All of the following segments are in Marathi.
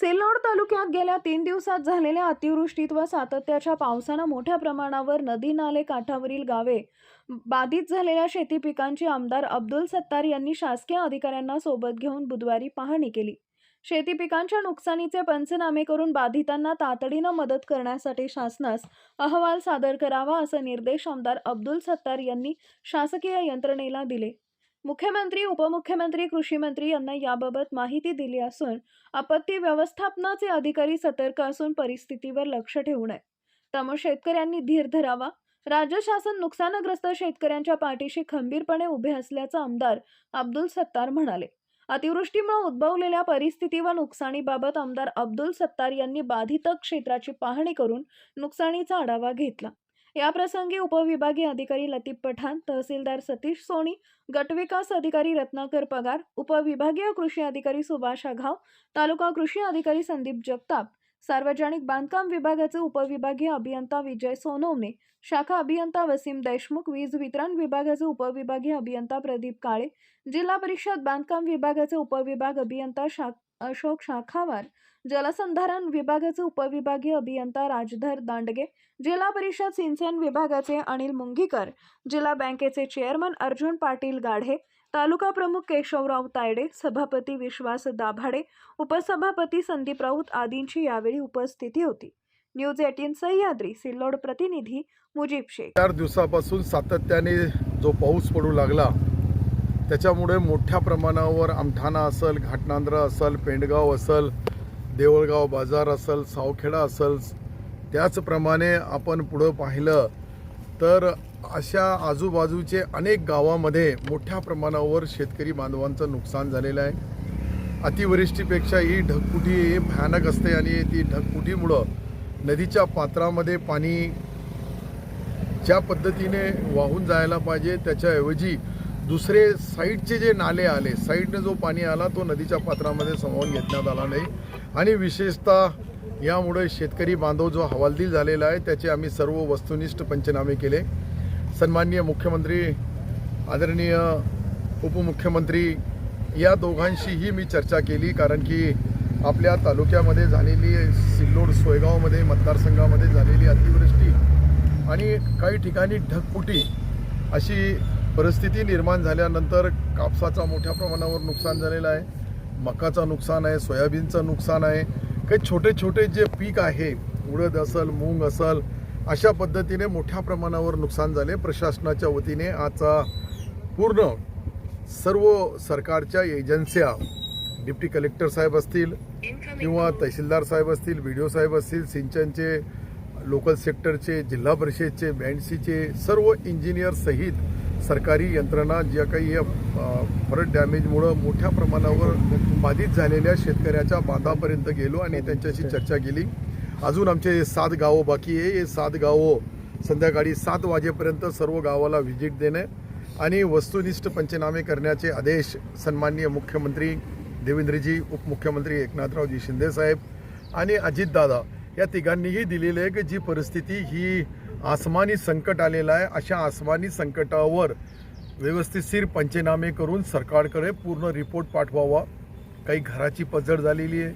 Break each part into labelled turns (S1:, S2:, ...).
S1: सिल्लोड तालुक्यात गेल्या तीन दिवसात झालेल्या अतिवृष्टीत व सातत्याच्या पावसानं मोठ्या प्रमाणावर नदी नाले काठावरील गावे बाधित झालेल्या शेती पिकांची आमदार अब्दुल सत्तार यांनी शासकीय अधिकाऱ्यांना सोबत घेऊन बुधवारी पाहणी केली. शेती पिकांच्या नुकसानीचे पंचनामे करून बाधितांना तातडीनं मदत करण्यासाठी शासनास अहवाल सादर करावा असे निर्देश आमदार अब्दुल सत्तार यांनी शासकीय यंत्रणेला दिले. मुख्यमंत्री उपमुख्यमंत्री कृषी मंत्री यांना याबाबत माहिती दिली असून आपत्ती व्यवस्थापनाचे अधिकारी सतर्क असून परिस्थितीवर लक्ष ठेवून आहे त्यामुळे शेतकऱ्यांनी धीर धरावा. राज्य शासन नुकसानग्रस्त शेतकऱ्यांच्या पाठीशी खंबीरपणे उभे असल्याचं आमदार अब्दुल सत्तार म्हणाले. अतिवृष्टीमुळे उद्भवलेल्या परिस्थिती व नुकसानीबाबत आमदार अब्दुल सत्तार यांनी बाधित क्षेत्राची पाहणी करून नुकसानीचा आढावा घेतला. याप्रसंगी उपविभागीय अधिकारी लतीफ पठाण तहसीलदार सतीश सोनी गटविकास अधिकारी रत्नाकर पगार उपविभागीय कृषी अधिकारी सुभाष आघाव तालुका कृषी अधिकारी संदीप जगताप सार्वजनिक बांधकाम विभागाचे उपविभागीय अभियंता विजय सोनवणे शाखा अभियंता वसीम देशमुख वीज वितरण विभागाचे उपविभागीय अभियंता प्रदीप काळे जिल्हा परिषद बांधकाम विभागाचे उपविभाग अभियंता शा अशोक शाखावार जलसंधारण विभागाचे उपविभागीय अभियंता राजधर दांडगे जिल्हा परिषद सिंचन विभागाचे अनिल मुंगीकर जिल्हा बँकेचे चेअरमन अर्जुन पाटील गाढे तालुका प्रमुख केशवराव तायडे सभापती विश्वास दाभाडे उपसभापती संदीप राऊत आदींची यावेळी उपस्थिती होती. न्यूज एटीन सह्याद्री सिल्लोड प्रतिनिधी मुजीब शेख.
S2: चार दिवसापासून सातत्याने जो पाऊस पडू लागला त्याच्यामुळे मोठ्या प्रमाणावर आमठाणा असल घाटनांद्रा असल पेंडगाव असल देवळगाव बाजार असल सावखेडा असल त्याचप्रमाणे आपण पुढं पाहिलं तर अशा आजूबाजूचे अनेक गावामध्ये मोठ्या प्रमाणावर शेतकरी बांधवांचं नुकसान झालेलं आहे. अतिवृष्टीपेक्षा ही ढगफुटी भयानक असते आणि ती ढगफुटीमुळं नदीच्या पात्रामध्ये पाणी ज्या पद्धतीने वाहून जायला पाहिजे त्याच्याऐवजी दुसरे साईडचे जे नाले आले साईडने जो पाणी आला तो नदीच्या पात्रामध्ये समावून घेतण्यात आला नाही. आणि विशेषतः यामुळे शेतकरी बांधव जो हवालदिल झालेला आहे त्याचे आम्ही सर्व वस्तुनिष्ठ पंचनामे केले. सन्माननीय मुख्यमंत्री आदरणीय उपमुख्यमंत्री या दोघांशीही मी चर्चा केली कारण की आपल्या तालुक्यामध्ये झालेली सिल्लोड सोयगावमध्ये मतदारसंघामध्ये झालेली अतिवृष्टी आणि काही ठिकाणी ढगपुटी अशी परिस्थिती निर्माण झाल्यानंतर कापसाचा मोठ्या प्रमाणावर नुकसान झालेलं आहे. मकाचं नुकसान आहे सोयाबीनचं नुकसान आहे. काही छोटे छोटे जे पीक आहे उडद असल मूंग असल अशा पद्धतीने मोठ्या प्रमाणावर नुकसान झाले. प्रशासनाच्या वतीने आजचा पूर्ण सर्व सरकारच्या एजन्स्या डिप्टी कलेक्टर साहेब असतील किंवा तहसीलदार साहेब असतील बी डी ओ साहेब असतील सिंचनचे लोकल सेक्टरचे जिल्हा परिषदचे बँडसीचे सर्व इंजिनियर सहित सरकारी यंत्रणा ज्या काही या फ्लड डॅमेजमुळं मोठ्या प्रमाणावर बाधित झालेल्या शेतकऱ्याच्या बांधापर्यंत गेलो आणि त्यांच्याशी चर्चा केली. अजून आमचे सात गावं बाकी आहे. हे सात गावं संध्याकाळी सात वाजेपर्यंत सर्व गावाला व्हिजिट देणे आणि वस्तुनिष्ठ पंचनामे करण्याचे आदेश सन्माननीय मुख्यमंत्री देवेंद्रजी उपमुख्यमंत्री एकनाथरावजी शिंदेसाहेब आणि अजितदादा या तिघांनीही दिलेले आहे की जी परिस्थिती ही आसमानी संकट आलेलं आहे. अशा आसमानी संकटावर व्यवस्थितशीर पंचनामे करून सरकारकडे पूर्ण रिपोर्ट पाठवावा. काही घराची पजड झालेली आहे.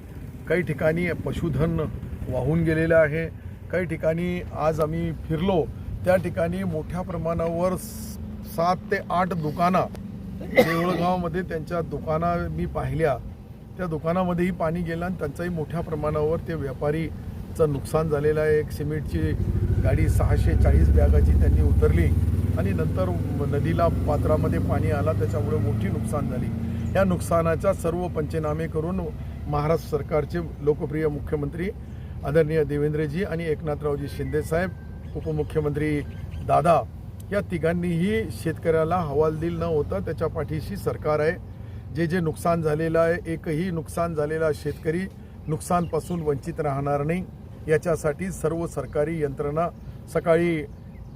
S2: काही ठिकाणी पशुधन वाहून गेलेलं आहे. काही ठिकाणी आज आम्ही फिरलो. त्या ठिकाणी मोठ्या प्रमाणावर सात ते आठ दुकाना देऊळगावमध्ये त्यांच्या दुकाना मी पाहिल्या. त्या दुकानामध्येही पाणी गेलं आणि त्यांचाही मोठ्या प्रमाणावर ते व्यापारीचं नुकसान झालेलं आहे. एक सिमेंटची गाडी सहाशे चाळीस बॅगाची त्यांनी उतरली आणि नंतर नदीला पात्रामध्ये पाणी आला त्याच्यामुळे मोठी नुकसान झाली. या नुकसानाच्या सर्व पंचनामे करून महाराष्ट्र सरकारचे लोकप्रिय मुख्यमंत्री आदरणीय देवेंद्रजी आणि एकनाथरावजी शिंदेसाहेब उपमुख्यमंत्री दादा या तिघांनीही शेतकऱ्याला हवालदिल न होता त्याच्या पाठीशी सरकार आहे. जे जे नुकसान झालेलं आहे एकही नुकसान झालेला शेतकरी नुकसानपासून वंचित राहणार नाही. याच्यासाठी सर्व सरकारी यंत्रणा सकाळी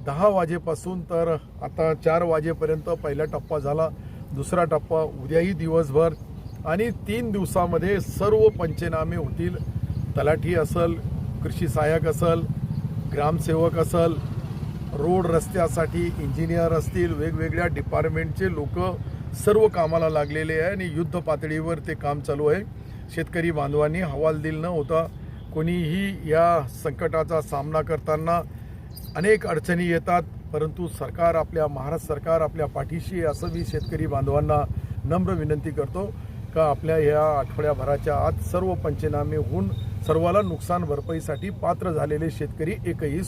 S2: दहा वाजेपासून तर आता चार वाजेपर्यंत पहिला टप्पा झाला दुसरा टप्पा उद्याही दिवसभर आणि तीन दिवसामध्ये सर्व पंचनामे होतील. तलाठी असल कृषी सहाय्यक असल ग्रामसेवक असल रोड रस्त्यासाठी इंजिनियर असतील वेगवेगळ्या डिपार्टमेंटचे लोक सर्व कामाला लागलेले आहे आणि युद्ध पातळीवर ते काम चालू आहे. शेतकरी बांधवांनी हवालदिल न होता कोणीही या संकटाचा सामना करताना अनेक अडचणी येतात परंतु सरकार आपल्या महाराष्ट्र सरकार आपल्या पाठीशी असं मी शेतकरी बांधवांना नम्र विनंती करतो का आपल्या ह्या आठवड्याभराच्या आत सर्व पंचनामे होऊन सर्वाला नुकसान भरपाईसाठी पात्र झालेले शेतकरी एकही